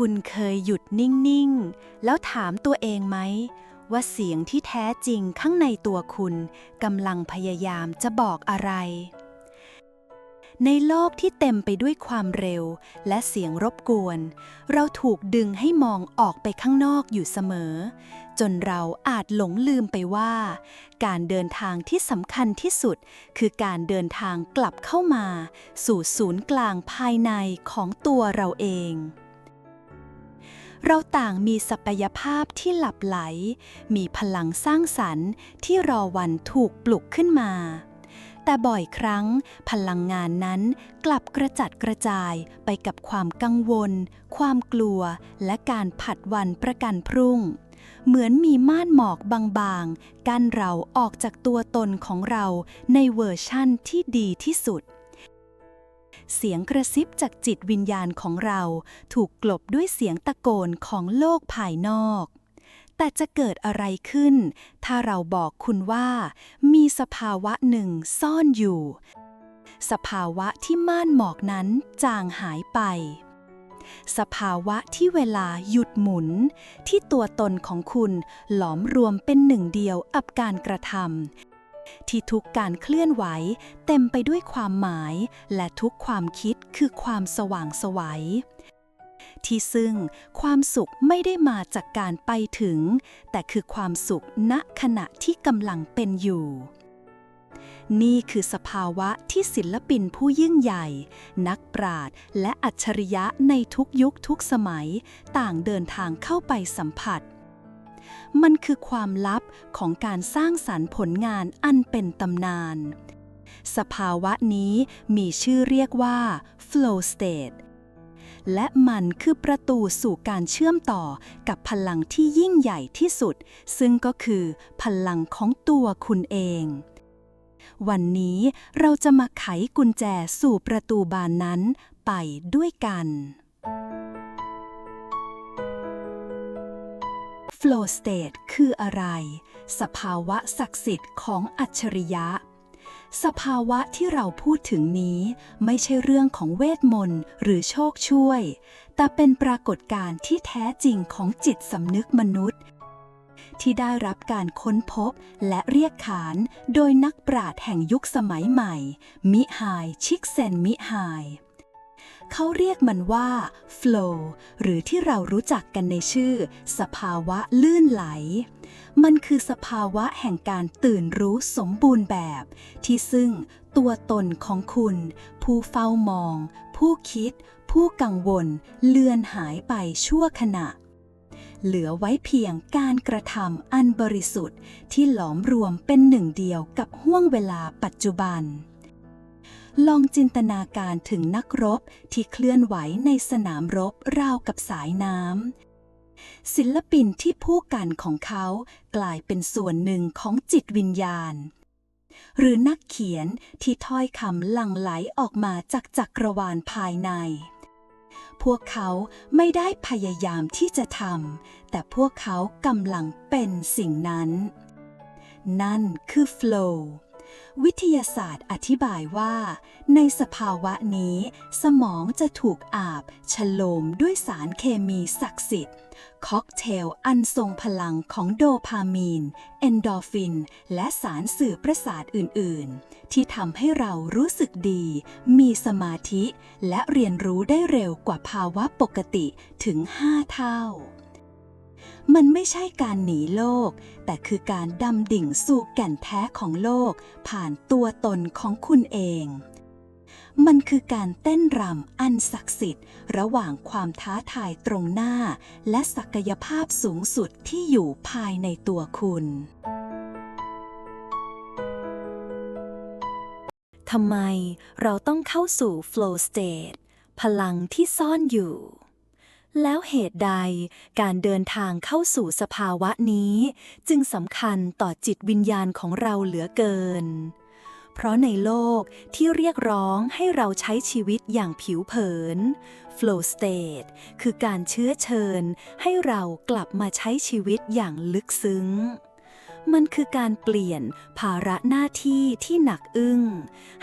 คุณเคยหยุดนิ่ง ๆ แล้วถามตัวเองไหม ว่าเสียงที่แท้จริงข้างในตัวคุณกำลังพยายามจะบอกอะไร ในโลกที่เต็มไปด้วยความเร็วและเสียงรบกวน เราถูกดึงให้มองออกไปข้างนอกอยู่เสมอ จนเราอาจหลงลืมไปว่า การเดินทางที่สำคัญที่สุด คือการเดินทางกลับเข้ามา สู่ศูนย์กลางภายในของตัวเราเอง เราต่างมีศักยภาพที่หลับไหล มีพลังสร้างสรรค์ที่รอวันถูกปลุกขึ้นมา แต่บ่อยครั้ง พลังงานนั้นกลับกระจัดกระจายไปกับความกังวล ความกลัว และการผัดวันประกันพรุ่ง เหมือนมีม่านหมอกบางๆ กั้นเราออกจากตัวตนของเราในเวอร์ชั่นที่ดีที่สุด เสียงกระซิบจากจิตวิญญาณของเรา ถูกกลบด้วยเสียงตะโกนของโลกภายนอก แต่จะเกิดอะไรขึ้น ถ้าเราบอกคุณว่า มีสภาวะหนึ่งซ่อนอยู่ สภาวะที่ม่านหมอกนั้นจางหายไปสภาวะที่เวลาหยุดหมุน ที่ตัวตนของคุณหลอมรวมเป็นหนึ่งเดียวกับการกระทำ ที่ทุกการเคลื่อนไหว เต็มไปด้วยความหมาย และทุกความคิดคือความสว่างไสวัย ที่ซึ่งความสุขไม่ได้มาจากการไปถึง แต่คือความสุขณขณะที่กำลังเป็นอยู่นี่คือสภาวะที่ศิลปินผู้ยิ่งใหญ่ นักปราชญ์และอัจฉริยะในทุกยุคทุกสมัย ต่างเดินทางเข้าไปสัมผัส มันคือความลับของการสร้างสรรค์ผลงานอันเป็นตำนาน สภาวะนี้มีชื่อเรียกว่า flow state และมันคือประตูสู่การเชื่อมต่อกับพลังที่ยิ่งใหญ่ที่สุด ซึ่งก็คือพลังของตัวคุณเอง วันนี้เราจะมาไขกุญแจสู่ประตูบานนั้นไปด้วยกัน Flow State คืออะไร สภาวะศักดิ์สิทธิ์ของอัจฉริยะ สภาวะที่เราพูดถึงนี้ ไม่ใช่เรื่องของเวทมนต์หรือโชคช่วย แต่เป็นปรากฏการณ์ที่แท้จริงของจิตสำนึกมนุษย์ ที่ได้รับการค้นพบและเรียกขานโดยนักปราชญ์แห่งยุคสมัยใหม่ มิไฮชิกเซนมิไฮ เขาเรียกมันว่า flow หรือที่เรารู้จักกันในชื่อ สภาวะลื่นไหล มันคือสภาวะแห่งการตื่นรู้สมบูรณ์แบบ ที่ซึ่งตัวตนของคุณ ผู้เฝ้ามอง ผู้คิด ผู้กังวล เลือนหายไปชั่วขณะ เหลือไว้เพียงการกระทำอันบริสุทธิ์ที่หลอมรวมเป็นหนึ่งเดียวกับห้วงเวลาปัจจุบัน ลองจินตนาการถึงนักรบที่เคลื่อนไหวในสนามรบราวกับสายน้ำ ศิลปินที่ผู้กันของเขากลายเป็นส่วนหนึ่งของจิตวิญญาณ หรือนักเขียนที่ถ้อยคำหลั่งไหลออกมาจากจักรวาลภายใน พวกเขาไม่ได้พยายามที่จะทำแต่พวกเขากำลังเป็นสิ่งนั้น นั่นคือ flow วิทยาศาสตร์อธิบายว่า ในสภาวะนี้ สมองจะถูกอาบฉโลมด้วยสารเคมีศักดิ์สิทธิ์ค็อกเทลอันทรงพลังของโดพามีน เอนโดฟิน และสารสื่อประสาทอื่น ๆ ที่ทำให้เรารู้สึกดี มีสมาธิ และเรียนรู้ได้เร็วกว่าภาวะปกติถึง 5 เท่า มันไม่ใช่การหนีโลก แต่คือการดำดิ่งสู่แก่นแท้ของโลก ผ่านตัวตนของคุณเอง มันคือการเต้นรำอันศักดิ์สิทธิ์ ระหว่างความท้าทายตรงหน้า และศักยภาพสูงสุดที่อยู่ภายในตัวคุณทำไมเราต้องเข้าสู่ flow state พลังที่ซ่อนอยู่ แล้วเหตุใดการเดินทางเข้าสู่สภาวะนี้ จึงสำคัญต่อจิตวิญญาณของเราเหลือเกิน เพราะในโลกที่เรียกร้องให้เราใช้ชีวิตอย่างผิวเผิน flow state คือการเชื้อเชิญให้เรากลับมาใช้ชีวิตอย่างลึกซึ้ง มันคือการเปลี่ยนภาระหน้าที่ที่หนักอึ้ง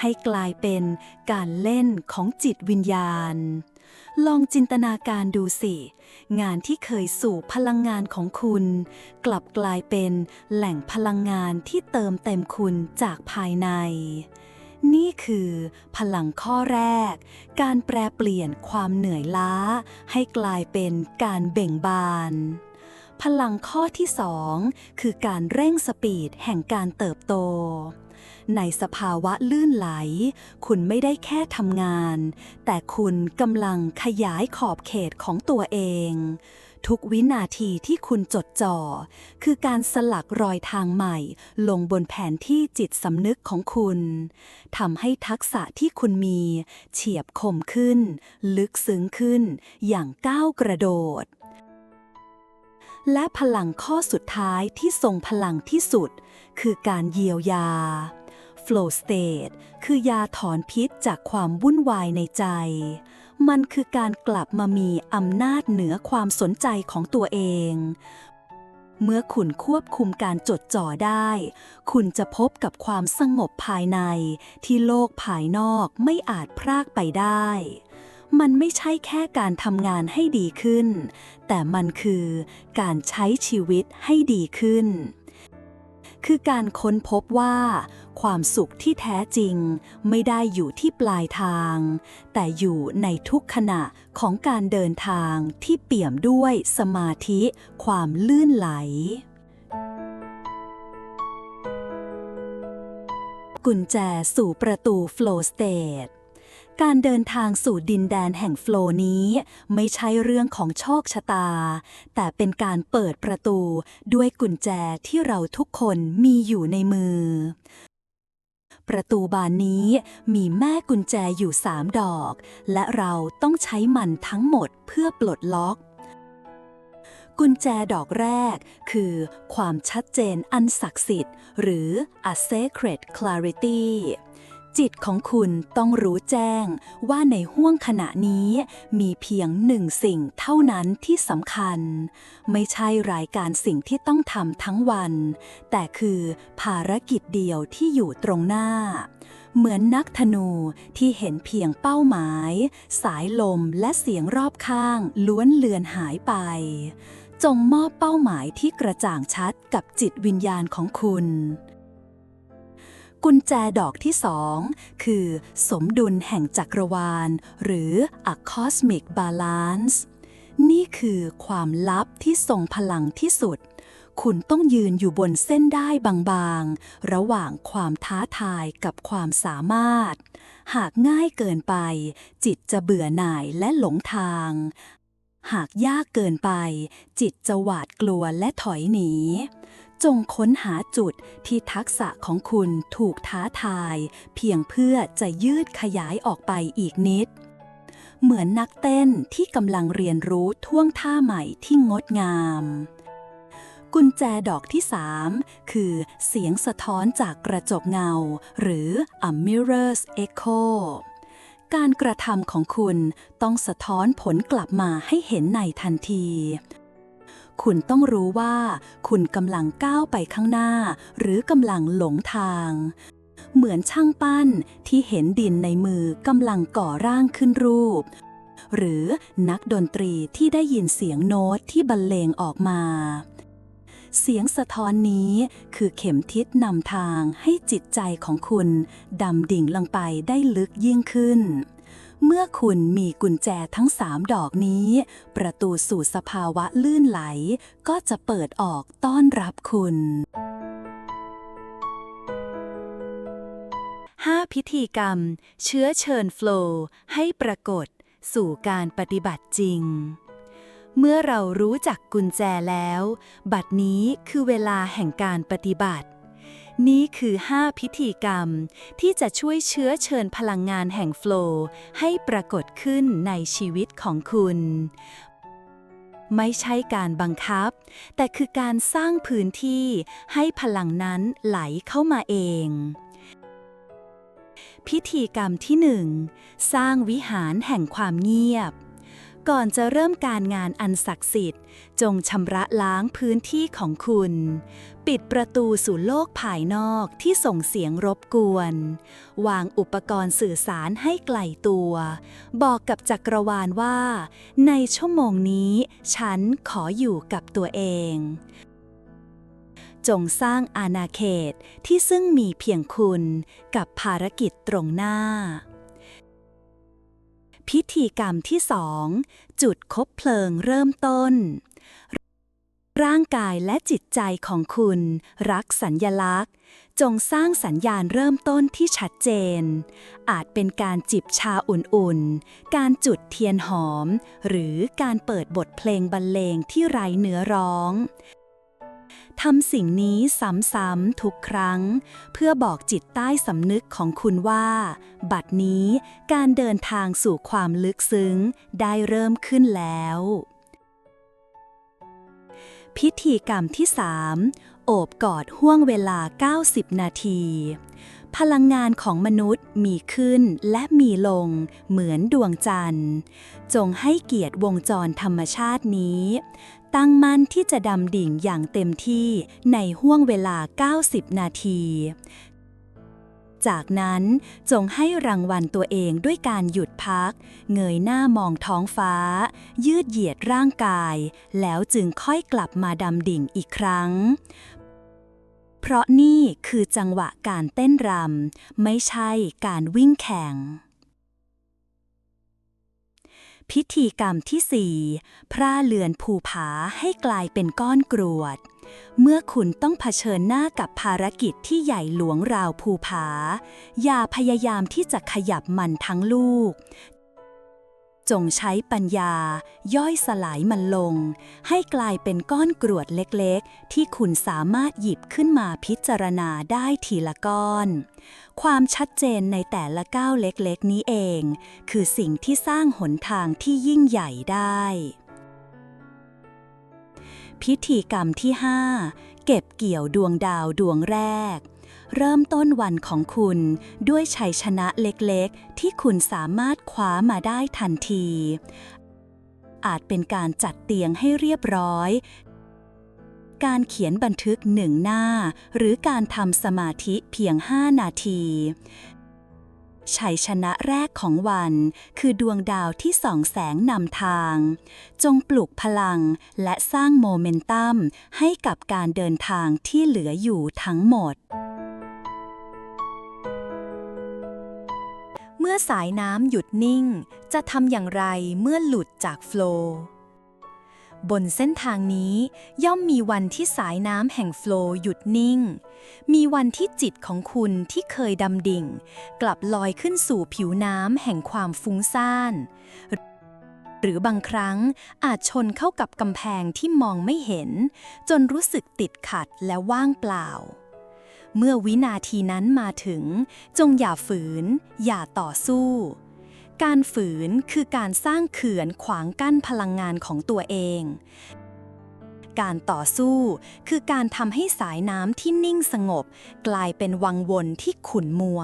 ให้กลายเป็นการเล่นของจิตวิญญาณ ลองจินตนาการดูสิ งานที่เคยสู่พลังงานของคุณ กลับกลายเป็นแหล่งพลังงานที่เติมเต็มคุณจากภายในนี่คือพลังข้อแรก การแปรเปลี่ยนความเหนื่อยล้า ให้กลายเป็นการเบ่งบาน พลังข้อที่สองคือการเร่งสปีดแห่งการเติบโต ในสภาวะลื่นไหล คุณไม่ได้แค่ทำงาน แต่คุณกำลังขยายขอบเขตของตัวเอง ทุกวินาทีที่คุณจดจ่อ คือการสลักรอยทางใหม่ ลงบนแผนที่จิตสำนึกของคุณทำให้ทักษะที่คุณมี เฉียบคมขึ้น ลึกซึ้งขึ้น อย่างก้าวกระโดด และพลังข้อสุดท้ายที่ทรงพลังที่สุด คือการเยียวยา Flow State คือยาถอนพิษจากความวุ่นวายในใจ มันคือการกลับมามีอำนาจเหนือความสนใจของตัวเอง เมื่อคุณควบคุมการจดจ่อได้ คุณจะพบกับความสงบภายในที่โลกภายนอกไม่อาจพรากไปได้ มันไม่ใช่แค่การทำงานให้ดีขึ้น แต่มันคือการใช้ชีวิตให้ดีขึ้น คือการค้นพบว่า ความสุขที่แท้จริงไม่ได้อยู่ที่ปลายทาง แต่อยู่ในทุกขณะของการเดินทางที่เปี่ยมด้วยสมาธิความลื่นไหลกุญแจสู่ประตู Flow State การเดินทางสู่ดินแดนแห่งโฟลนี้ ไม่ใช่เรื่องของโชคชะตา แต่เป็นการเปิดประตูด้วยกุญแจที่เราทุกคนมีอยู่ในมือ ประตูบานนี้มีแม่กุญแจอยู่สามดอก และเราต้องใช้มันทั้งหมดเพื่อปลดล็อก กุญแจดอกแรกคือความชัดเจนอันศักดิ์สิทธิ์ หรือ a sacred clarity จิตของคุณต้องรู้แจ้งว่าในห้วงขณะนี้มีเพียงหนึ่งสิ่งเท่านั้นที่สำคัญ ไม่ใช่รายการสิ่งที่ต้องทำทั้งวัน แต่คือภารกิจเดียวที่อยู่ตรงหน้า เหมือนนักธนูที่เห็นเพียงเป้าหมาย สายลมและเสียงรอบข้างล้วนเลือนหายไปจงมอบเป้าหมายที่กระจ่างชัดกับจิตวิญญาณของคุณ กุญแจดอกที่สองคือ สมดุลแห่งจักรวาล หรือ a cosmic balance นี่คือความลับที่ทรงพลังที่สุด คุณต้องยืนอยู่บนเส้นได้บางๆ ระหว่างความท้าทายกับความสามารถ หากง่ายเกินไป จิตจะเบื่อหน่ายและหลงทาง หากยากเกินไป จิตจะหวาดกลัวและถอยหนี จงค้นหาจุดที่ทักษะของคุณถูกท้าทาย เพียงเพื่อจะยืดขยายออกไปอีกนิด เหมือนนักเต้นที่กำลังเรียนรู้ท่วงท่าใหม่ที่งดงาม กุญแจดอกที่ 3 คือเสียงสะท้อนจากกระจกเงา หรือ a mirror's echo การกระทำของคุณต้องสะท้อนผลกลับมาให้เห็นในทันที คุณต้องรู้ว่า คุณกำลังก้าวไปข้างหน้า หรือกำลังหลงทาง เหมือนช่างปั้นที่เห็นดินในมือกำลังก่อร่างขึ้นรูป หรือนักดนตรีที่ได้ยินเสียงโน้ตที่บรรเลงออกมาเสียงสะท้อนนี้คือเข็มทิศนำทางให้จิตใจของคุณ ดำดิ่งลงไปได้ลึกยิ่งขึ้น เมื่อคุณมีกุญแจทั้งสามดอกนี้ ประตูสู่สภาวะลื่นไหล ก็จะเปิดออกต้อนรับคุณ 5 พิธีกรรม เชื้อเชิญโฟล์ให้ปรากฏสู่การปฏิบัติจริง เมื่อเรารู้จักกุญแจแล้ว บัดนี้คือเวลาแห่งการปฏิบัติ นี่คือ 5 พิธีกรรม ที่จะช่วยเชื้อเชิญพลังงานแห่งโฟลว์ให้ปรากฏขึ้นในชีวิตของคุณ ไม่ใช่การบังคับ แต่คือการสร้างพื้นที่ให้พลังนั้นไหลเข้ามาเอง พิธีกรรมที่หนึ่งสร้างวิหารแห่งความเงียบ ก่อนจะเริ่มการงานอันศักดิ์สิทธิ์ จงชำระล้างพื้นที่ของคุณ ปิดประตูสู่โลกภายนอกที่ส่งเสียงรบกวน วางอุปกรณ์สื่อสารให้ไกลตัว บอกกับจักรวาลว่า ในชั่วโมงนี้ฉันขออยู่กับตัวเอง จงสร้างอาณาเขตที่ซึ่งมีเพียงคุณกับภารกิจตรงหน้า พิธีกรรมที่สองจุดคบเพลิงเริ่มต้น ร่างกายและจิตใจของคุณ รักสัญญลักษณ์ จงสร้างสัญญาณเริ่มต้นที่ชัดเจน อาจเป็นการจิบชาอุ่นๆ การจุดเทียนหอม หรือการเปิดบทเพลงบรรเลงที่ไร้เนื้อร้อง ทำสิ่งนี้ซ้ำๆทุกครั้ง เพื่อบอกจิตใต้สำนึกของคุณว่า บัดนี้การเดินทางสู่ความลึกซึ้งได้เริ่มขึ้นแล้ว พิธีกรรมที่ 3 โอบกอดห่วงเวลา 90 นาที พลังงานของมนุษย์มีขึ้นและมีลงเหมือนดวงจันทร์ จงให้เกียรติวงจรธรรมชาตินี้ ตั้งมั่นที่จะดำดิ่งอย่างเต็มที่ในห่วงเวลา 90 นาที จากนั้นจงให้รางวัลตัวเองด้วยการหยุดพัก เงยหน้ามองท้องฟ้า ยืดเหยียดร่างกาย แล้วจึงค่อยกลับมาดำดิ่งอีกครั้งเพราะนี่คือจังหวะการเต้นรำ ไม่ใช่การวิ่งแข่ง พิธีกรรมที่สี่พร่าเลือนภูผาให้กลายเป็นก้อนกรวด เมื่อคุณต้องเผชิญหน้ากับภารกิจที่ใหญ่หลวงราวภูผา อย่าพยายามที่จะขยับมันทั้งลูก จงใช้ปัญญา ย่อยสลายมันลง ให้กลายเป็นก้อนกรวดเล็กๆ ที่คุณสามารถหยิบขึ้นมาพิจารณาได้ทีละก้อน ความชัดเจนในแต่ละก้าวเล็กๆ นี้เอง คือสิ่งที่สร้างหนทางที่ยิ่งใหญ่ได้ พิธีกรรมที่ 5 เก็บเกี่ยวดวงดาวดวงแรก เริ่มต้นวันของคุณด้วยชัยชนะเล็กๆ ที่คุณสามารถคว้ามาได้ทันที อาจเป็นการจัดเตียงให้เรียบร้อย การเขียนบันทึกหนึ่งหน้า หรือการทำสมาธิเพียง 5 นาทีชัยชนะแรกของวัน คือดวงดาวที่ส่องแสงนำทาง จงปลุกพลังและสร้างโมเมนตัมให้กับการเดินทางที่เหลืออยู่ทั้งหมด เมื่อสายน้ำหยุดนิ่ง จะทำอย่างไรเมื่อหลุดจากโฟลว์บนเส้นทางนี้ย่อมมีวันที่สายน้ำแห่งโฟล์หยุดนิ่ง มีวันที่จิตของคุณที่เคยดำดิ่ง กลับลอยขึ้นสู่ผิวน้ำแห่งความฟุ้งซ่าน หรือบางครั้งอาจชนเข้ากับกำแพงที่มองไม่เห็น จนรู้สึกติดขัดและว่างเปล่า เมื่อวินาทีนั้นมาถึง จงอย่าฝืน อย่าต่อสู้ การฝืนคือการสร้างเขื่อนขวางกั้นพลังงานของตัวเอง การต่อสู้คือการทำให้สายน้ำที่นิ่งสงบ กลายเป็นวังวนที่ขุ่นมัว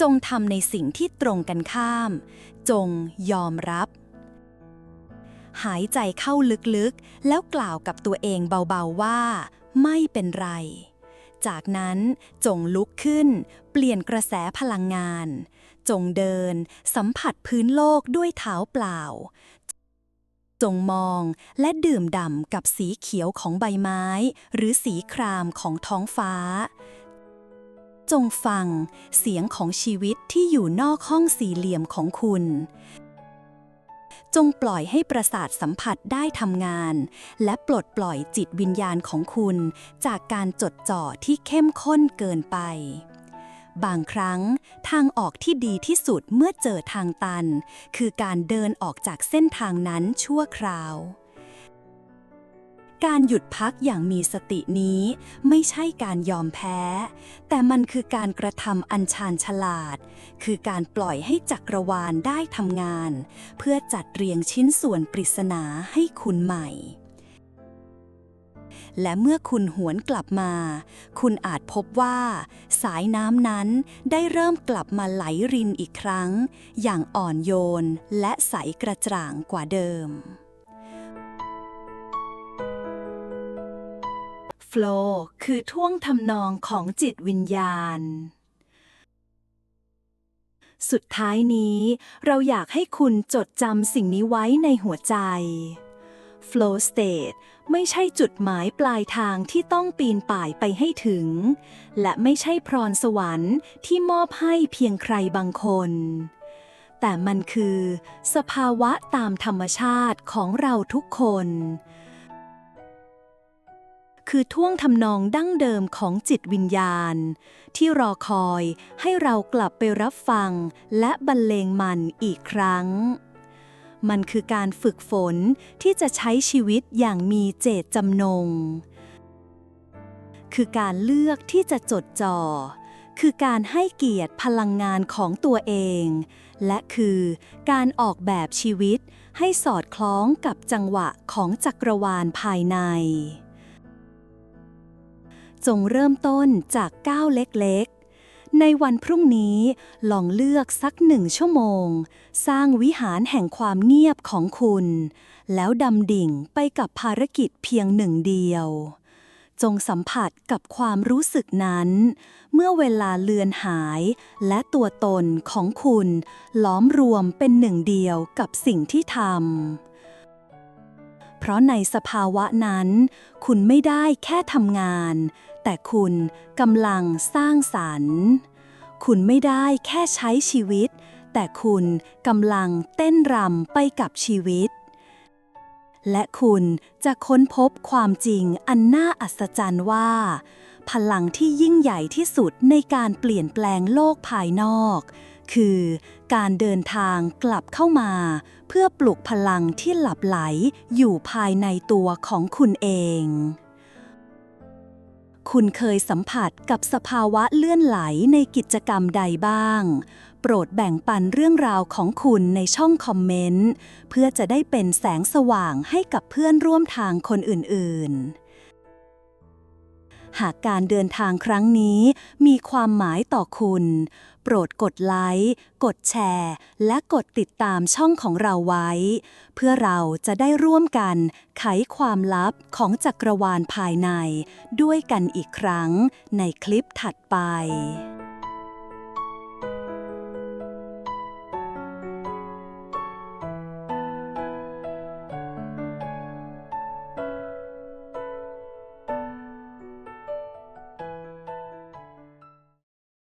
จงทำในสิ่งที่ตรงกันข้าม จงยอมรับหายใจเข้าลึกๆ แล้วกล่าวกับตัวเองเบาๆว่า ไม่เป็นไร จากนั้นจงลุกขึ้น เปลี่ยนกระแสพลังงาน จงเดิน สัมผัสพื้นโลกด้วยเท้าเปล่า จงมองและดื่มด่ำกับสีเขียวของใบไม้ หรือสีครามของท้องฟ้า จงฟังเสียงของชีวิตที่อยู่นอกห้องสี่เหลี่ยมของคุณ จงปล่อยให้ประสาทสัมผัสได้ทำงาน และปลดปล่อยจิตวิญญาณของคุณ จากการจดจ่อที่เข้มข้นเกินไป บางครั้งทางออกที่ดีที่สุดเมื่อเจอทางตัน คือการเดินออกจากเส้นทางนั้นชั่วคราว การหยุดพักอย่างมีสตินี้ไม่ใช่การยอมแพ้ แต่มันคือการกระทำอันชาญฉลาด คือการปล่อยให้จักรวาลได้ทำงาน เพื่อจัดเรียงชิ้นส่วนปริศนาให้คุณใหม่ และเมื่อคุณหวนกลับมา คุณอาจพบว่า สายน้ำนั้นได้เริ่มกลับมาไหลรินอีกครั้ง อย่างอ่อนโยนและใสกระจ่างกว่าเดิม โฟลคือท่วงทำนองของจิตวิญญาณ สุดท้ายนี้ เราอยากให้คุณจดจำสิ่งนี้ไว้ในหัวใจ Flow State ไม่ใช่จุดหมายปลายทางที่ต้องปีนป่ายไปให้ถึง และไม่ใช่พรสวรรค์ที่มอบให้เพียงใครบางคน แต่มันคือ สภาวะตามธรรมชาติของเราทุกคน คือท่วงทำนองดั้งเดิมของจิตวิญญาณ ที่รอคอยให้เรากลับไปรับฟังและบรรเลงมันอีกครั้ง มันคือการฝึกฝนที่จะใช้ชีวิตอย่างมีเจตจำนง คือการเลือกที่จะจดจ่อ คือการให้เกียรติพลังงานของตัวเอง และคือการออกแบบชีวิตให้สอดคล้องกับจังหวะของจักรวาลภายใน จงเริ่มต้นจากก้าวเล็กๆ ในวันพรุ่งนี้ลองเลือกสักหนึ่งชั่วโมง สร้างวิหารแห่งความเงียบของคุณ แล้วดำดิ่งไปกับภารกิจเพียงหนึ่งเดียว จงสัมผัสกับความรู้สึกนั้น เมื่อเวลาเลือนหายและตัวตนของคุณล้อมรวมเป็นหนึ่งเดียวกับสิ่งที่ทำเพราะในสภาวะนั้น คุณไม่ได้แค่ทำงาน แต่คุณกำลังสร้างสรรค์ คุณไม่ได้แค่ใช้ชีวิต แต่คุณกำลังเต้นรำไปกับชีวิต และคุณจะค้นพบความจริงอันน่าอัศจรรย์ว่า พลังที่ยิ่งใหญ่ที่สุดในการเปลี่ยนแปลงโลกภายนอก คือการเดินทางกลับเข้ามา เพื่อปลุกพลังที่หลับไหลอยู่ภายในตัวของคุณเอง คุณเคยสัมผัสกับสภาวะเลื่อนไหลในกิจกรรมใดบ้าง โปรดแบ่งปันเรื่องราวของคุณในช่องคอมเมนต์ เพื่อจะได้เป็นแสงสว่างให้กับเพื่อนร่วมทางคนอื่นๆ หากการเดินทางครั้งนี้มีความหมายต่อคุณ โปรดกดไลค์ กดแชร์ และกดติดตามช่องของเราไว้ เพื่อเราจะได้ร่วมกันไขความลับของจักรวาลภายใน ด้วยกันอีกครั้งในคลิปถัดไป